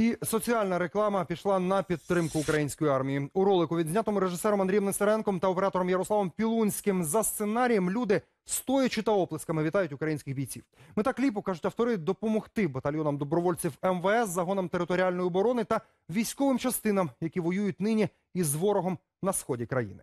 І соціальна реклама пішла на підтримку української армії. У ролику, відзнятому режисером Андрієм Нестеренком та оператором Ярославом Пілунським за сценарієм, люди стоячи та оплесками вітають українських бійців. Мета кліпу кажуть автори допомогти батальйонам добровольців МВС, загонам територіальної оборони та військовим частинам, які воюють нині із ворогом на сході країни.